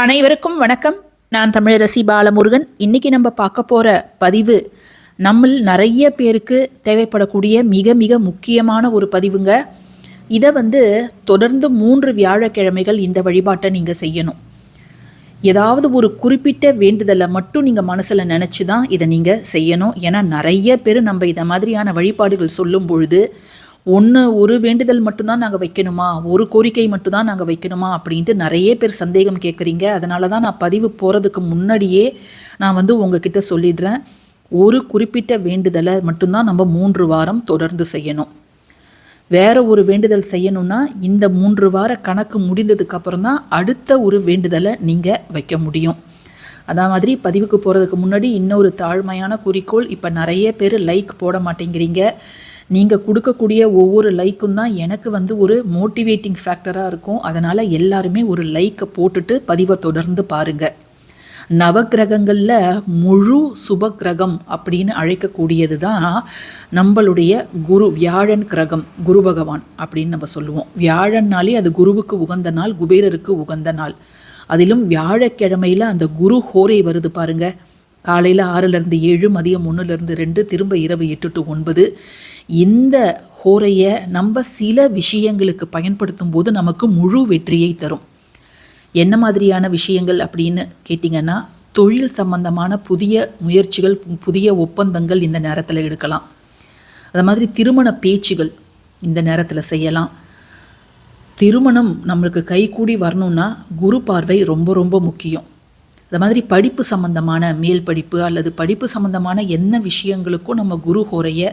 அனைவருக்கும் வணக்கம். நான் தமிழரசி பாலமுருகன். இன்னைக்கு நம்ம பார்க்க போகிற பதிவு நம்மள் நிறைய பேருக்கு தேவைப்படக்கூடிய மிக மிக முக்கியமான ஒரு பதிவுங்க. இதை வந்து தொடர்ந்து மூன்று வியாழக்கிழமைகள் இந்த வழிபாட்டை நீங்கள் செய்யணும். ஏதாவது ஒரு குறிப்பிட்ட வேண்டுதலை மட்டும் நீங்கள் மனசில் நினச்சி தான் இதை நீங்கள் செய்யணும். ஏன்னா நிறைய பேர் நம்ம இதை மாதிரியான வழிபாடுகள் சொல்லும் பொழுது ஒன்று ஒரு வேண்டுதல் மட்டும்தான் நாங்கள் வைக்கணுமா? ஒரு கோரிக்கை மட்டும்தான் நாங்கள் வைக்கணுமா? அப்படின்ட்டு நிறைய பேர் சந்தேகம் கேட்குறீங்க அதனால தான் நான் பதிவு போகிறதுக்கு முன்னாடியே நான் வந்து உங்ககிட்ட சொல்லிடுறேன். ஒரு குறிப்பிட்ட வேண்டுதலை மட்டும்தான் நம்ம மூன்று வாரம் தொடர்ந்து செய்யணும். வேற ஒரு வேண்டுதல் செய்யணும்னா இந்த மூன்று வார கணக்கு முடிந்ததுக்கு அப்புறம் தான் அடுத்த ஒரு வேண்டுதலை நீங்கள் வைக்க முடியும். அதே மாதிரி பதிவுக்கு போகிறதுக்கு முன்னாடி இன்னொரு தாழ்மையான குறிக்கோள் இப்போ நிறைய பேர் லைக் போட மாட்டேங்கிறீங்க. நீங்கள் கொடுக்கக்கூடிய ஒவ்வொரு லைக்கும் தான் எனக்கு வந்து ஒரு மோட்டிவேட்டிங் ஃபேக்டராக இருக்கும். அதனால் எல்லாருமே ஒரு லைக்கை போட்டுட்டு பதிவை தொடர்ந்து பாருங்கள் நவக்கிரகங்களில் முழு சுபக்கிரகம் அப்படின்னு அழைக்கக்கூடியது தான் நம்மளுடைய குரு வியாழன் கிரகம் குரு பகவான் அப்படின்னு நம்ம சொல்லுவோம். வியாழன்னாலே அது குருவுக்கு உகந்த நாள் குபேரருக்கு உகந்த நாள். அதிலும் வியாழக்கிழமையில் அந்த குரு ஹோரை வருது பாருங்கள் காலையில் ஆறுலேருந்து ஏழு மதியம் ஒன்றுலேருந்து ரெண்டு திரும்ப இரவு எட்டு டு ஒன்பது. இந்த ஹோரையை நம்ம சில விஷயங்களுக்கு பயன்படுத்தும் போது நமக்கு முழு வெற்றியை தரும். என்ன மாதிரியான விஷயங்கள் அப்படின்னு கேட்டிங்கன்னா தொழில் சம்பந்தமான புதிய முயற்சிகள் பு- புதிய ஒப்பந்தங்கள் இந்த நேரத்தில் எடுக்கலாம். அது மாதிரி திருமண பேச்சுகள் இந்த நேரத்தில் செய்யலாம். திருமணம் நம்மளுக்கு கைகூடி வரணும்னா குரு பார்வை ரொம்ப ரொம்ப முக்கியம். இந்த மாதிரி படிப்பு சம்பந்தமான மேல் படிப்பு அல்லது படிப்பு சம்பந்தமான என்ன விஷயங்களுக்கும் நம்ம குரு ஹோரையை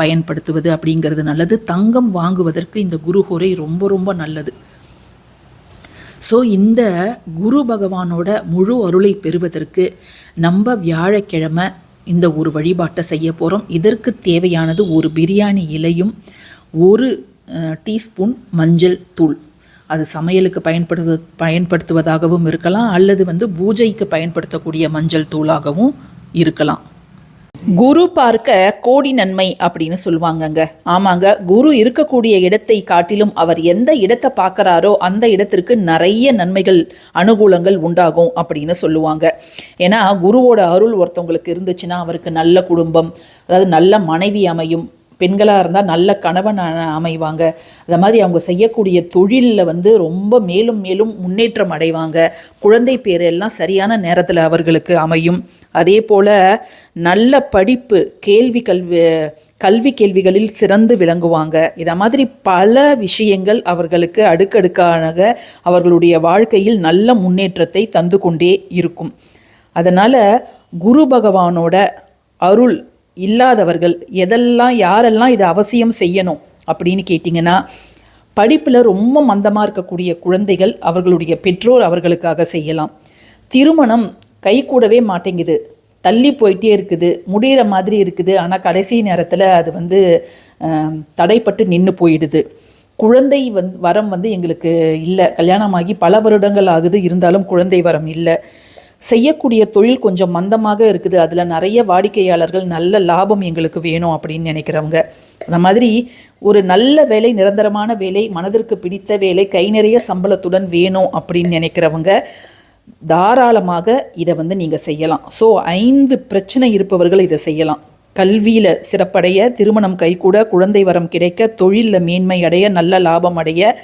பயன்படுத்துவது அப்படிங்கிறது நல்லது. தங்கம் வாங்குவதற்கு இந்த குரு ஹோரை ரொம்ப ரொம்ப நல்லது. ஸோ இந்த குரு பகவானோட முழு அருளை பெறுவதற்கு நம்ம வியாழக்கிழமை இந்த ஒரு வழிபாட்டை செய்ய போகிறோம் இதற்கு தேவையானது ஒரு பிரியாணி இலையும் ஒரு டீஸ்பூன் மஞ்சள் தூள். அது சமையலுக்கு பயன்படுத்து பயன்படுத்துவதாகவும் இருக்கலாம் அல்லது வந்து பூஜைக்கு பயன்படுத்தக்கூடிய மஞ்சள் தூளாகவும் இருக்கலாம். குரு பார்க்க கோடி நன்மை அப்படின்னு சொல்லுவாங்கங்க. ஆமாங்க குரு இருக்கக்கூடிய இடத்தை காட்டிலும் அவர் எந்த இடத்தை பார்க்குறாரோ அந்த இடத்திற்கு நிறைய நன்மைகள் அனுகூலங்கள் உண்டாகும் அப்படின்னு சொல்லுவாங்க. ஏன்னா குருவோட அருள் ஒருத்தவங்களுக்கு இருந்துச்சுன்னா அவருக்கு நல்ல குடும்பம் அதாவது நல்ல மனைவி அமையும் பெண்களாக இருந்தால் நல்ல கணவன் அ- அமைவாங்க. அது மாதிரி அவங்க செய்யக்கூடிய தொழிலில் வந்து ரொம்ப மேலும் மேலும் முன்னேற்றம் அடைவாங்க. குழந்தை பேர் எல்லாம் சரியான நேரத்தில் அவர்களுக்கு அமையும். அதே போல் நல்ல படிப்பு கேள்வி கல்வி கல்வி கேள்விகளில் சிறந்து விளங்குவாங்க. இதை மாதிரி பல விஷயங்கள் அவர்களுக்கு அடுக்கடுக்காக அவர்களுடைய வாழ்க்கையில் நல்ல முன்னேற்றத்தை தந்து கொண்டே இருக்கும். அதனால் குரு பகவானோட அருள் இல்லாதவர்கள் எதெல்லாம் யாரெல்லாம் இதை அவசியம் செய்யணும் அப்படின்னு கேட்டிங்கன்னா படிப்பில் ரொம்ப மந்தமாக இருக்கக்கூடிய குழந்தைகள் அவர்களுடைய பெற்றோர் அவர்களுக்காக செய்யலாம். திருமணம் கை கூடவே மாட்டேங்குது. தள்ளி போயிட்டே இருக்குது. முடிகிற மாதிரி இருக்குது. ஆனால் கடைசி நேரத்தில் அது வந்து தடைப்பட்டு நின்று போயிடுது. குழந்தை வந் வரம் வந்து எங்களுக்கு இல்லை. கல்யாணமாகி பல வருடங்கள் ஆகுது. இருந்தாலும் குழந்தை வரம் இல்லை. செய்யக்கூடிய தொழில் கொஞ்சம் மந்தமாக இருக்குது. அதில் நிறைய வாடிக்கையாளர்கள் நல்ல லாபம் எங்களுக்கு வேணும் அப்படின்னு நினைக்கிறவங்க. அந்த மாதிரி ஒரு நல்ல வேலை நிரந்தரமான வேலை மனதிற்கு பிடித்த வேலை கை நிறைய சம்பளத்துடன் வேணும் அப்படின்னு நினைக்கிறவங்க தாராளமாக இதை வந்து நீங்கள் செய்யலாம். ஸோ ஐந்து பிரச்சனை இருப்பவர்கள் இதை செய்யலாம். கல்வியில் சிறப்படைய திருமணம் கைகூட குழந்தை வரம் கிடைக்க தொழிலில் மேன்மை அடைய நல்ல லாபம் அடைய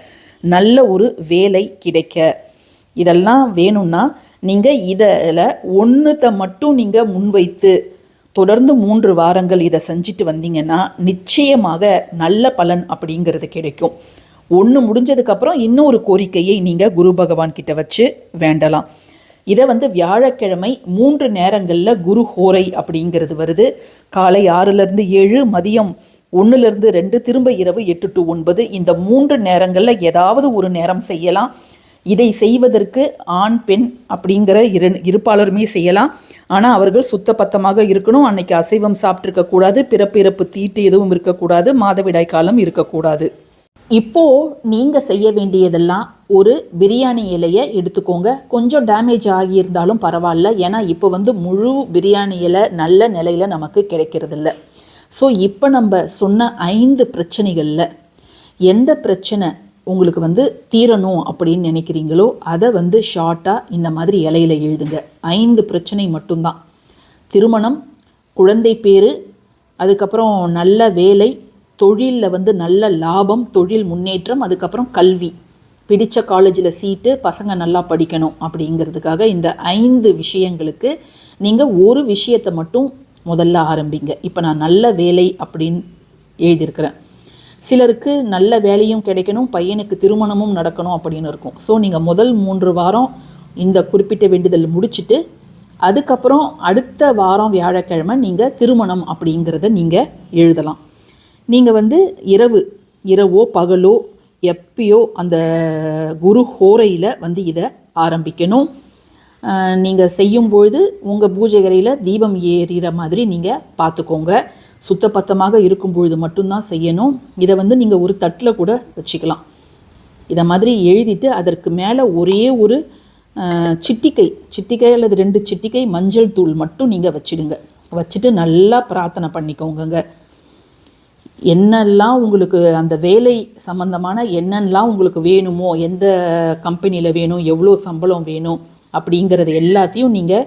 நல்ல ஒரு வேலை கிடைக்க. இதெல்லாம் வேணும்னா நீங்கள் இதில் ஒன்றுத்தை மட்டும் நீங்கள் முன்வைத்து தொடர்ந்து மூன்று வாரங்கள் இதை செஞ்சுட்டு வந்தீங்கன்னா நிச்சயமாக நல்ல பலன் அப்படிங்கிறது கிடைக்கும். ஒன்று முடிஞ்சதுக்கப்புறம் இன்னொரு கோரிக்கையை நீங்கள் குரு பகவான் கிட்ட வச்சு வேண்டலாம். இதை வந்து வியாழக்கிழமை மூன்று நேரங்களில் குரு ஹோரை அப்படிங்கிறது வருது. காலை ஆறுலேருந்து ஏழு மதியம் ஒன்றுலேருந்து ரெண்டு திரும்ப இரவு எட்டு டு ஒன்பது இந்த மூன்று நேரங்களில் ஏதாவது ஒரு நேரம் செய்யலாம். இதை செய்வதற்கு ஆண் பெண் அப்படிங்கிற இரு இருப்பாளருமே செய்யலாம். ஆனால் அவர்கள் சுத்த பத்தமாக இருக்கணும். அன்னைக்கு அசைவம் சாப்பிட்ருக்க கூடாது பிறப்பிறப்பு தீட்டு எதுவும் இருக்கக்கூடாது மாதவிடாய் காலம் இருக்கக்கூடாது. இப்போ நீங்கள் செய்ய வேண்டியதெல்லாம் ஒரு பிரியாணி இலையை எடுத்துக்கோங்க. கொஞ்சம் டேமேஜ் ஆகியிருந்தாலும் பரவாயில்ல. ஏன்னா இப்போ வந்து முழு பிரியாணி இலை நல்ல நிலையில் நமக்கு கிடைக்கிறதில்ல. ஸோ இப்போ நம்ம சொன்ன ஐந்து பிரச்சனைகளில் எந்த பிரச்சனை உங்களுக்கு வந்து தீரணும் அப்படின்னு நினைக்கிறீங்களோ அதை வந்து ஷார்ட்டாக இந்த மாதிரி இலையில எழுதுங்க. ஐந்து பிரச்சனை மட்டும்தான். திருமணம் குழந்தை பேர் அதுக்கப்புறம் நல்ல வேலை தொழிலில் வந்து நல்ல லாபம் தொழில் முன்னேற்றம் அதுக்கப்புறம் கல்வி. பிடித்த காலேஜில் சீட்டு பசங்க நல்லா படிக்கணும் அப்படிங்கிறதுக்காக இந்த ஐந்து விஷயங்களுக்கு நீங்கள் ஒரு விஷயத்தை மட்டும் முதல்ல ஆரம்பிங்க. இப்போ நான் நல்ல வேலை அப்படின்னு எழுதியிருக்கிறேன். சிலருக்கு நல்ல வேலையும் கிடைக்கணும் பையனுக்கு திருமணமும் நடக்கணும் அப்படின்னு இருக்கும். ஸோ நீங்கள் முதல் மூன்று வாரம் இந்த குறிப்பிட்ட வேண்டுதல் முடிச்சுட்டு அதுக்கப்புறம் அடுத்த வாரம் வியாழக்கிழமை நீங்கள் திருமணம் அப்படிங்கிறத நீங்கள் எழுதலாம். நீங்கள் வந்து இரவு இரவோ பகலோ எப்பயோ அந்த குரு ஹோரையில் வந்து இதை ஆரம்பிக்கணும். நீங்கள் செய்யும்பொழுது உங்கள் பூஜை அறையில் தீபம் ஏறிகிற மாதிரி நீங்கள் பார்த்துக்கோங்க. சுத்தப்பத்தமாக இருக்கும் பொழுது மட்டும்தான் செய்யணும். இதை வந்து நீங்கள் ஒரு தட்டில் கூட வச்சுக்கலாம். இதை மாதிரி எழுதிட்டு அதற்கு மேலே ஒரே ஒரு சிட்டிக்கை சிட்டிக்கை அல்லது ரெண்டு சிட்டிக்கை மஞ்சள் தூள் மட்டும் நீங்கள் வச்சுடுங்க. வச்சுட்டு நல்லா பிரார்த்தனை பண்ணிக்கோங்கங்க. என்னெல்லாம் உங்களுக்கு அந்த வேலை சம்மந்தமான என்னெல்லாம் உங்களுக்கு வேணுமோ எந்த கம்பெனியில் வேணும் எவ்வளோ சம்பளம் வேணும் அப்படிங்கிறது எல்லாத்தையும் நீங்கள்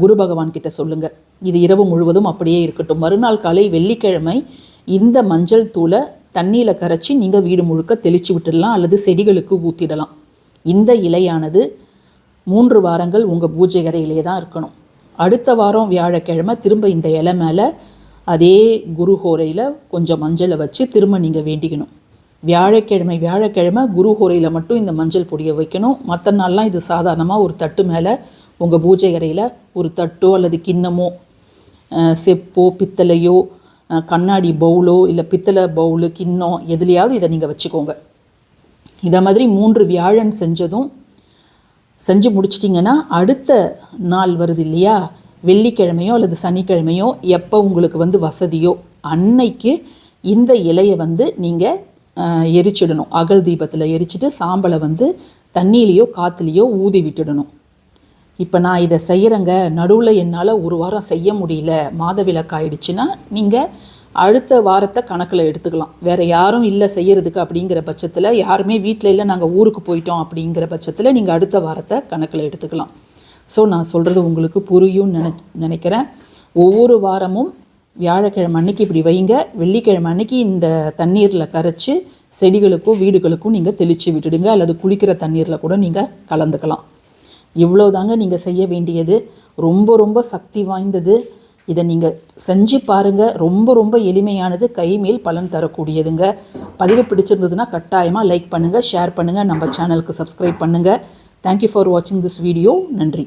குரு பகவான்கிட்ட சொல்லுங்கள் இது இரவு முழுவதும் அப்படியே இருக்கட்டும். மறுநாள் காலை வெள்ளிக்கிழமை இந்த மஞ்சள் தூளை தண்ணியில் கரைச்சி நீங்கள் வீடு முழுக்க தெளித்து விட்டுடலாம் அல்லது செடிகளுக்கு ஊற்றிடலாம் இந்த இலையானது மூன்று வாரங்கள் உங்கள் பூஜை அறையிலே தான் இருக்கணும். அடுத்த வாரம் வியாழக்கிழமை திரும்ப இந்த இலை மேலே அதே குரு ஹோரையில் கொஞ்சம் மஞ்சளை வச்சு திரும்ப நீங்கள் வேண்டிக்கணும். வியாழக்கிழமை வியாழக்கிழமை குரு ஹோரையில் மட்டும் இந்த மஞ்சள் பொடியை வைக்கணும். மற்ற நாள்லாம் இது சாதாரணமாக ஒரு தட்டு மேலே உங்கள் பூஜை அறையில் ஒரு தட்டோ அல்லது கிண்ணமோ செப்போ பித்தளையோ கண்ணாடி பவுலோ இல்லை பித்தளை பவுலு கிண்ணம் எதுலையாவது இதை நீங்கள் வச்சுக்கோங்க. இதை மாதிரி மூன்று வியாழன் செஞ்சதும் செஞ்சு முடிச்சிட்டிங்கன்னா அடுத்த நாள் வருது இல்லையா? வெள்ளிக்கிழமையோ அல்லது சனிக்கிழமையோ எப்போ உங்களுக்கு வந்து வசதியோ அன்னைக்கு இந்த இலையை வந்து நீங்கள் எரிச்சிடணும். அகல் தீபத்தில் எரிச்சிட்டு சாம்பலை வந்து தண்ணியிலையோ காற்றுலையோ ஊதி விட்டுடணும். இப்போ நான் இதை செய்கிறேங்க நடுவில் என்னால் ஒரு வாரம் செய்ய முடியல. மாத விளக்காயிடுச்சுன்னா நீங்கள் அடுத்த வாரத்தை கணக்கில் எடுத்துக்கலாம். வேறு யாரும் இல்லை செய்கிறதுக்கு அப்படிங்கிற பட்சத்தில் யாருமே வீட்டில் இல்லை நாங்கள் ஊருக்கு போயிட்டோம் அப்படிங்கிற பட்சத்தில் நீங்கள் அடுத்த வாரத்தை கணக்கில் எடுத்துக்கலாம். ஸோ நான் சொல்கிறது உங்களுக்கு புரியும் நினை நினைக்கிறேன். ஒவ்வொரு வாரமும் வியாழக்கிழமை அன்னைக்கு இப்படி வைங்க. வெள்ளிக்கிழமை அன்னைக்கு இந்த தண்ணீரில் கரைச்சி செடிகளுக்கும் வீடுகளுக்கும் நீங்கள் தெளித்து விட்டுடுங்க. அல்லது குளிக்கிற தண்ணீரில் கூட நீங்கள் கலந்துக்கலாம். இவ்வளோதாங்க நீங்கள் செய்ய வேண்டியது. ரொம்ப ரொம்ப சக்தி வாய்ந்தது. இதை நீங்கள் செஞ்சு பாருங்கள் ரொம்ப ரொம்ப எளிமையானது. கைமேல் பலன் தரக்கூடியதுங்க. பதிவு பிடிச்சிருந்ததுன்னா கட்டாயமாக லைக் பண்ணுங்கள் ஷேர் பண்ணுங்கள் நம்ம சேனலுக்கு சப்ஸ்கிரைப் பண்ணுங்கள் தேங்க்யூ ஃபார் வாட்சிங் திஸ் வீடியோ நன்றி.